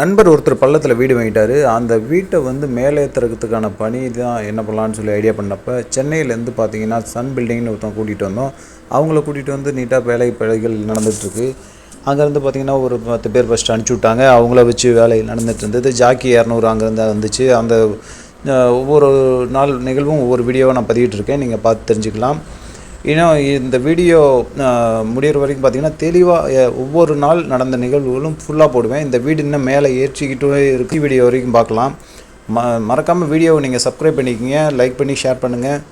நண்பர் ஒருத்தர் பள்ளத்தில் வீடு வாங்கிட்டாரு. அந்த வீட்டை வந்து மேலே ஏற்றுறதுக்கான பணி தான் என்ன பண்ணலான்னு சொல்லி ஐடியா பண்ணப்போ சென்னையிலேருந்து பார்த்தீங்கன்னா சன் பில்டிங்னு ஒருத்தன் கூட்டிகிட்டு வந்தோம். அவங்கள கூட்டிகிட்டு வந்து நீட்டாக வேலை பழைகள் நடந்துகிட்ருக்கு அங்கேருந்து பார்த்தீங்கன்னா ஒரு பத்து பேர் ஃபஸ்ட்டு அனுப்பிச்சி விட்டாங்க. அவங்கள வச்சு வேலை நடந்துட்டு இருந்தது. ஜாக்கி இரநூறு அங்கேருந்து வந்துச்சு. அந்த ஒவ்வொரு நாள் நிகழ்வும் ஒவ்வொரு வீடியோவை நான் பதிவிட்டுருக்கேன். நீங்கள் பார்த்து தெரிஞ்சுக்கலாம். ஏன்னா இந்த வீடியோ முடிகிற வரைக்கும் பார்த்தீங்கன்னா தெளிவாக ஒவ்வொரு நாள் நடந்த நிகழ்வுகளும் ஃபுல்லாக போடுவேன். இந்த வீடு இன்னும் மேலே ஏற்றிக்கிட்டே இருக்கு. வீடியோ வரைக்கும் பார்க்கலாம். ம மறக்காமல் வீடியோவை நீங்கள் சப்ஸ்கிரைப் பண்ணிக்கிங்க. லைக் பண்ணி ஷேர் பண்ணுங்கள்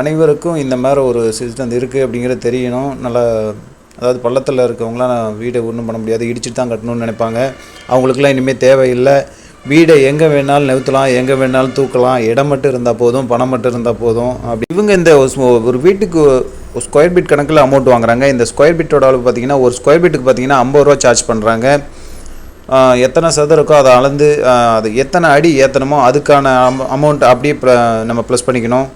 அனைவருக்கும் இந்த மாதிரி ஒரு சிஸ்டம் இருக்குது அப்படிங்கிறது தெரியணும். நல்லா அதாவது பள்ளத்தில் இருக்கவங்களாம் நான் வீடை ஒன்றும் பண்ண முடியாது. இடிச்சுட்டு தான் கட்டணும்னு நினைப்பாங்க. அவங்களுக்குலாம் இனிமேல் தேவையில்லை. வீடை எங்கே வேணாலும் நிறுத்தலாம் எங்கே வேணாலும் தூக்கலாம் இடம் மட்டும் இருந்தால் போதும் பணம் மட்டும் இருந்தால் போதும் அப்படி. இவங்க இந்த ஒரு ஒரு வீட்டுக்கு ஒரு ஸ்கொயர் ஃபீட் கணக்கில் அமௌண்ட் வாங்குறாங்க. இந்த ஸ்கொயர் ஃபீட்டோட அளவு பார்த்தீங்கன்னா ஒரு ஸ்கொயர் ஃபீட்டுக்கு பார்த்தீங்கன்னா ஐம்பது ரூபா சார்ஜ் பண்ணுறாங்க எத்தனை சதுரக்கோ அதை அளந்து அது எத்தனை அடி ஏற்றணுமோ அதுக்கான அமௌண்ட் அப்படியே நம்ம ப்ளஸ் பண்ணிக்கணும்.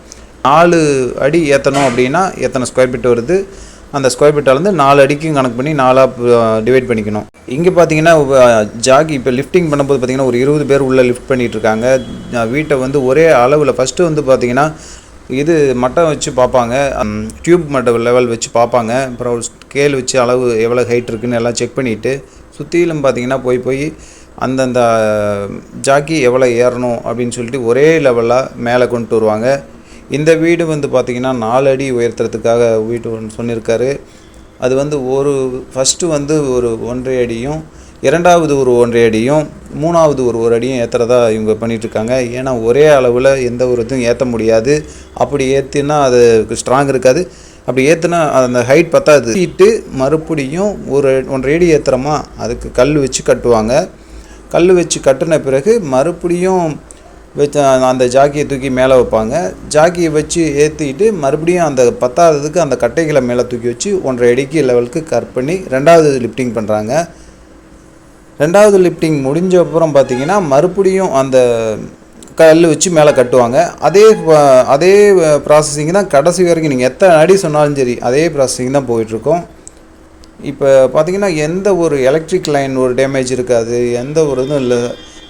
நாலு அடி ஏற்றணும் அப்படின்னா எத்தனை ஸ்கொயர் ஃபீட் வருது? அந்த ஸ்கொயர் ஃபீட் நாலு அடிக்கும் கணக்கு பண்ணி நாலாக டிவைட் பண்ணிக்கணும். இங்கே பார்த்தீங்கன்னா ஜாகி இப்போ லிஃப்டிங் பண்ணும்போது பார்த்தீங்கன்னா ஒரு இருபது பேர் உள்ளே லிஃப்ட் பண்ணிகிட்டு இருக்காங்க வீட்டை வந்து ஒரே அளவில் ஃபஸ்ட்டு வந்து பார்த்தீங்கன்னா இது மட்டம் வச்சு பார்ப்பாங்க டியூப் மட்ட லெவல் வச்சு பார்ப்பாங்க அப்புறம் ஒரு ஸ்கேல் வச்சு அளவு எவ்வளோ ஹைட் இருக்குன்னு எல்லாம் செக் பண்ணிவிட்டு சுற்றிலும் பார்த்தீங்கன்னா போய் போய் அந்தந்த ஜாக்கி எவ்வளோ ஏறணும் அப்படின்னு சொல்லிட்டு ஒரே லெவலாக மேலே கொண்டு வருவாங்க. இந்த வீடு வந்து பார்த்திங்கன்னா நாலு அடி உயர்த்துறதுக்காக வீடு ஒன்று சொல்லியிருக்காரு அது வந்து ஒரு ஃபஸ்ட்டு வந்து ஒரு ஒன்றரை அடியும் இரண்டாவது ஒரு ஒன்றரை அடியும் மூணாவது ஒரு ஒரு அடியும் ஏற்றுறதா இவங்க பண்ணிகிட்ருக்காங்க ஏன்னா ஒரே அளவில் எந்த ஒரு இதுவும் ஏற்ற முடியாது. அப்படி ஏற்றினா அது ஸ்ட்ராங் இருக்காது. அப்படி ஏற்றுனா அந்த ஹைட் பத்தாது. ஈட்டு மறுபடியும் ஒரு ஒன்றரை அடி ஏற்றுறோமா அதுக்கு கல் வச்சு கட்டுவாங்க. கல் வச்சு கட்டின பிறகு மறுபடியும் வச்சு அந்த ஜாக்கியை தூக்கி மேலே வைப்பாங்க. ஜாக்கியை வச்சு ஏற்றிட்டு மறுபடியும் அந்த பத்தாததுக்கு அந்த கட்டைகளை மேலே தூக்கி வச்சு ஒன்றரை அடிக்கு லெவலுக்கு கட் பண்ணி ரெண்டாவது லிஃப்டிங் பண்ணுறாங்க ரெண்டாவது லிஃப்டிங் முடிஞ்ச அப்புறம் பார்த்தீங்கன்னா மறுபடியும் அந்த கல் வச்சு மேலே கட்டுவாங்க. அதே அதே ப்ராசஸிங் தான் கடைசி வரைக்கும். நீங்கள் எத்தனை அடி சொன்னாலும் சரி அதே ப்ராசஸிங் தான் போயிட்டுருக்கோம். இப்போ பார்த்தீங்கன்னா எந்த ஒரு எலக்ட்ரிக் லைன் ஒரு டேமேஜ் இருக்காது எந்த ஒரு இதுவும் இல்லை.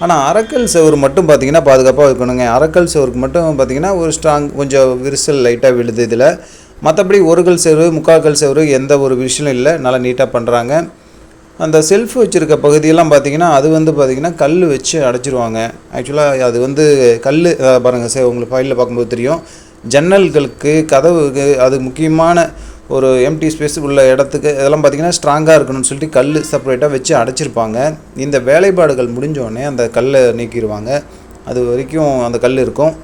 ஆனால் அரக்கல் செவர் மட்டும் பார்த்தீங்கன்னா பாதுகாப்பாக இருக்கணுங்க. அரக்கல் செவருக்கு மட்டும் பார்த்தீங்கன்னா ஒரு ஸ்ட்ராங் கொஞ்சம் விரிசல் லைட்டாக விழுது இதில். மற்றபடி ஒருகல் செவரு முக்கால் கல் செவரு எந்த ஒரு விஷயம் இல்லை. நல்லா நீட்டாக பண்ணுறாங்க அந்த செல்ஃப் வச்சுருக்க பகுதியெல்லாம் பார்த்தீங்கன்னா அது வந்து பார்த்திங்கன்னா கல் வச்சு அடைச்சிருவாங்க. ஆக்சுவலாக அது வந்து கல் பாருங்கள் சார் உங்களுக்கு ஃபைலில் பார்க்கும்போது தெரியும். ஜன்னல்களுக்கு கதவுக்கு அது முக்கியமான ஒரு எம்டி ஸ்பேஸ் உள்ள இடத்துக்கு இதெல்லாம் பார்த்தீங்கன்னா ஸ்ட்ராங்காக இருக்கணும்னு சொல்லிட்டு கல் செப்பரேட்டாக வச்சு அடைச்சிருப்பாங்க. இந்த வேலைப்பாடுகள் முடிஞ்சோடனே அந்த கல்லை நீக்கிடுவாங்க. அது வரைக்கும் அந்த கல் இருக்கும்.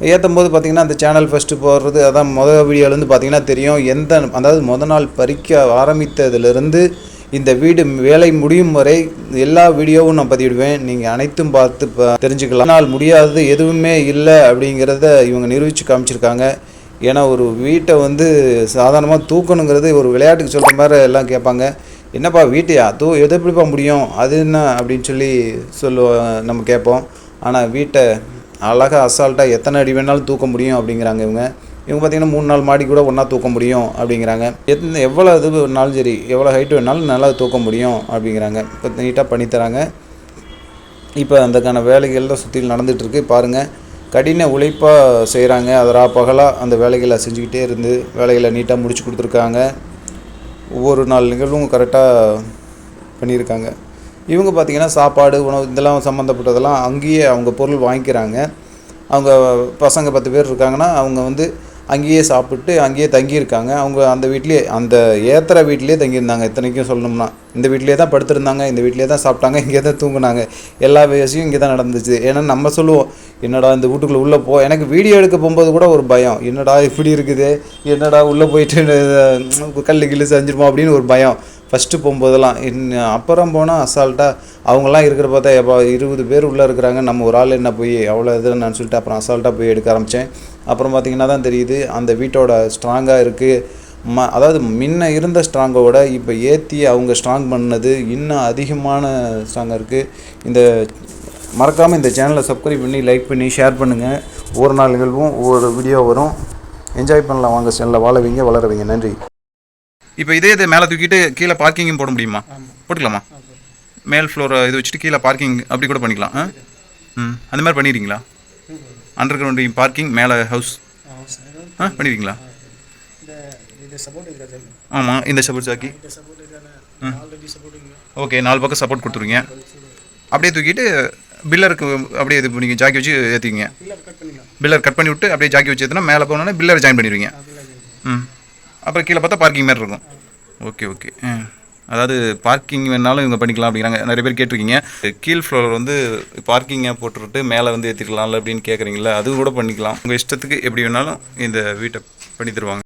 ஏற்றும் போது பார்த்தீங்கன்னா அந்த சேனல் ஃபஸ்ட்டு போடுறது அதான் மொதல் வீடியோலேருந்து பார்த்தீங்கன்னா தெரியும். எந்த அதாவது முத நாள் பறிக்க ஆரம்பித்ததுலேருந்து இந்த வீடு வேலை முடியும் வரை எல்லா வீடியோவும் நான் பதிவிடுவேன். நீங்கள் அனைத்தும் பார்த்து ப- தெரிஞ்சுக்கலாம். ஆனால் முடியாதது எதுவுமே இல்லை அப்படிங்கிறத இவங்க நிரூபித்து காமிச்சிருக்காங்க. ஏன்னா ஒரு வீட்டை வந்து சாதாரணமாக தூக்கணுங்கிறது ஒரு விளையாட்டுக்கு சொல்கிற மாதிரி எல்லாம் கேட்பாங்க. என்னப்பா வீட்டையா? தூ எது எப்படிப்பா முடியும்? அது என்ன அப்படின்னு சொல்லி சொல்லுவோம் நம்ம கேட்போம். ஆனால் வீட்டை அழகாக அசால்ட்டாக எத்தனை அடி வேணாலும் தூக்க முடியும் அப்படிங்கிறாங்க இவங்க. இவங்க பார்த்தீங்கன்னா மூணு நாள் மாடி கூட ஒன்றா தூக்க முடியும் அப்படிங்கிறாங்க. எத் எவ்வளோ இது வேணாலும் சரி எவ்வளோ ஹைட் வேணாலும் நல்லா தூக்க முடியும் அப்படிங்கிறாங்க. இப்போ நீட்டாக பண்ணித்தராங்க இப்போ அதுக்கான வேலைகள்லாம் சுற்றிலும் நடந்துகிட்ருக்கு பாருங்கள் கடின உழைப்பாக செய்கிறாங்க அதரா பகலாக அந்த வேலைகளை செஞ்சுக்கிட்டே இருந்து வேலைகளை நீட்டாக முடிச்சு கொடுத்துருக்காங்க. ஒவ்வொரு நாள் நிகழ்வும் கரெக்டாக பண்ணியிருக்காங்க இவங்க பார்த்திங்கன்னா சாப்பாடு உணவு இதெல்லாம் சம்மந்தப்பட்டதெல்லாம் அங்கேயே அவங்க பொருள் வாங்கிக்கிறாங்க. அவங்க பசங்க பத்து பேர் இருக்காங்கன்னா அவங்க வந்து அங்கேயே சாப்பிட்டு அங்கேயே தங்கியிருக்காங்க. அவங்க அந்த வீட்லேயே அந்த ஏத்துற வீட்லேயே தங்கியிருந்தாங்க. இத்தனைக்கும் சொல்லணும்னா. இந்த வீட்லேயே தான் படுத்திருந்தாங்க இந்த வீட்லேயே தான் சாப்பிட்டாங்க இங்கே தான் தூங்குனாங்க. எல்லா விஷயம் இங்கே தான் நடந்துச்சு. ஏன்னா நம்ம சொல்லுவோம் என்னடா இந்த வீட்டுக்குள்ளே உள்ளே போ. எனக்கு வீடியோ எடுக்க போகும்போது கூட ஒரு பயம். என்னடா இப்படி இருக்குது? என்னடா உள்ளே போயிட்டு கல் கிள்ளு கில்லு செஞ்சிருப்போம் அப்படின்னு ஒரு பயம். ஃபஸ்ட்டு போகும்போதெல்லாம் இன்னும் அப்புறம் போனால் அசால்ட்டாக அவங்களாம் இருக்கிற பார்த்தா எப்போ இருபது பேர் உள்ளே இருக்கிறாங்க. நம்ம ஒரு ஆள் என்ன போய் அவ்வளோ இது நான் சொல்லிட்டு அப்புறம் அசால்ட்டாக போய் எடுக்க ஆரம்பித்தேன் அப்புறம் பார்த்தீங்கன்னா தான் தெரியுது அந்த வீட்டோட ஸ்ட்ராங்காக இருக்குது ம அதாவது முன்ன இருந்த ஸ்ட்ராங்கோட இப்போ ஏற்றி அவங்க ஸ்ட்ராங் பண்ணது இன்னும் அதிகமான ஸ்ட்ராங்காக இருக்குது இந்த மறக்காமல் இந்த சேனலை சப்ஸ்கிரைப் பண்ணி லைக் பண்ணி ஷேர் பண்ணுங்கள் ஒவ்வொரு நாள் நிகழ்வும் ஒவ்வொரு வீடியோ வரும். என்ஜாய் பண்ணலாம். வாங்க சேனலில் வாழ வைங்க வளர வைங்க நன்றி. இப்போ இதே இதை மேலே தூக்கிட்டு கீழே பார்க்கிங்கும் போட முடியுமா? போட்டுக்கலாமா? மேல் ஃப்ளோரை இது வச்சுட்டு கீழே பார்க்கிங் அப்படி கூட பண்ணிக்கலாம். ம். அந்த மாதிரி பண்ணிடுறீங்களா? அண்டர் கிரவுண்ட் பார்க்கிங் மேலே ஹவுஸ் ஆ சார். ஆமாம் இந்த சப்போர்ட் இங்கே. ஓகே நாலு பக்கம் சப்போர்ட் கொடுத்துருங்க அப்படியே தூக்கிட்டு பில்லருக்கு அப்படியே இது பண்ணிங்க ஜாக்கி வச்சு ஏற்றிக்கிங்க பில்லர் கட் பண்ணி விட்டு அப்படியே ஜாக்கி வச்சு ஏற்றினா மேலே போனோன்னே பில்லர் ஜாயின் பண்ணிடுவீங்க. ம். அப்புறம் கீழே பார்த்தா பார்க்கிங் மாதிரி இருக்கும். Okay okay. ம் அதாவது பார்க்கிங் வேணாலும் இவங்க பண்ணிக்கலாம் அப்படிங்கிறாங்க. நிறைய பேர் கேட்டிருக்கீங்க. கீழ் ஃப்ளோர் வந்து பார்க்கிங்கை போட்டுவிட்டு மேலே வந்து ஏற்றிக்கலாம்ல அப்படின்னு கேட்குறீங்களா அது கூட பண்ணிக்கலாம். உங்கள் இஷ்டத்துக்கு எப்படி வேணாலும் இந்த வீட்டை பண்ணி தருவாங்க.